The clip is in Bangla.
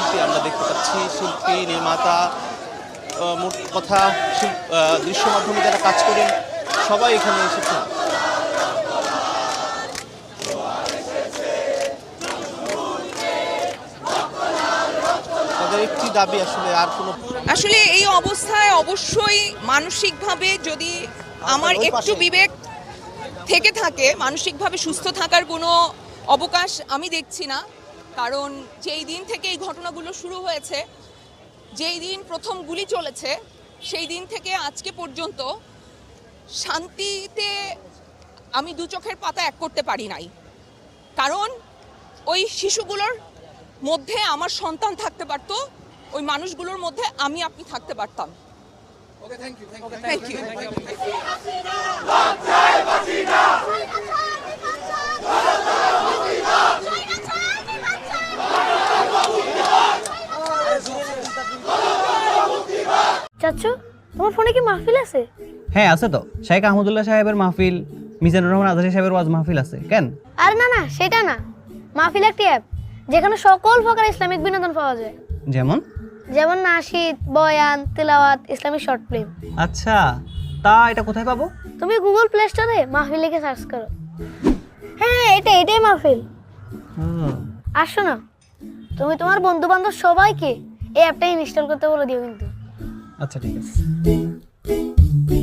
শিল্পী আমরা দেখতে পাচ্ছি শিল্পী নির্মাতা মোট কথা দৃশ্য মাধ্যমে যারা কাজ করেন সবাই এখানে এসেছেন তাদের একটি দাবি আসলে আর কোনো আসলে এই অবস্থায় অবশ্যই মানসিকভাবে যদি আমার একটু বিবেক থেকে থাকে মানসিকভাবে সুস্থ থাকার কোনো অবকাশ আমি দেখছি না। কারণ যেই দিন থেকে এই ঘটনাগুলো শুরু হয়েছে যেই দিন প্রথম গুলি চলেছে সেই দিন থেকে আজকে পর্যন্ত শান্তিতে আমি দু চোখের পাতা এক করতে পারি নাই। কারণ ওই শিশুগুলোর মধ্যে আমার সন্তান থাকতে পারতো ওই মানুষগুলোর মধ্যে আমি আপনি থাকতে পারতাম। থ্যাংক ইউ চাচ্ছু তোমার ফোনে কি মাহফিল আছে? হ্যাঁ আছে তো। শেখ আহমদুল্লাহ সাহেবের মাহফিল মিজানুর রহমান আজহারি সাহেবের ওয়াজ মাহফিল আছে কেন? আরে না না সেটা না। মাহফিল একটি অ্যাপ যেখানে সকল প্রকার ইসলামিক বিনোদন পাওয়া যায়। যেমন? যেমন নাশিদ বয়ান তেলাওয়াত ইসলামিক শর্ট ফিল্ম আচ্ছা তা এটা কোথায় পাবো? তুমি গুগল প্লে স্টোরে মাহফিল লিখে সার্চ করো। হ্যাঁ এটা এটাই মাহফিল। আর শোনো তুমি তোমার বন্ধু বান্ধব সবাইকে এই অ্যাপটা ইনস্টল করতে বলে দিও কিন্তু। আচ্ছা ঠিক আছে।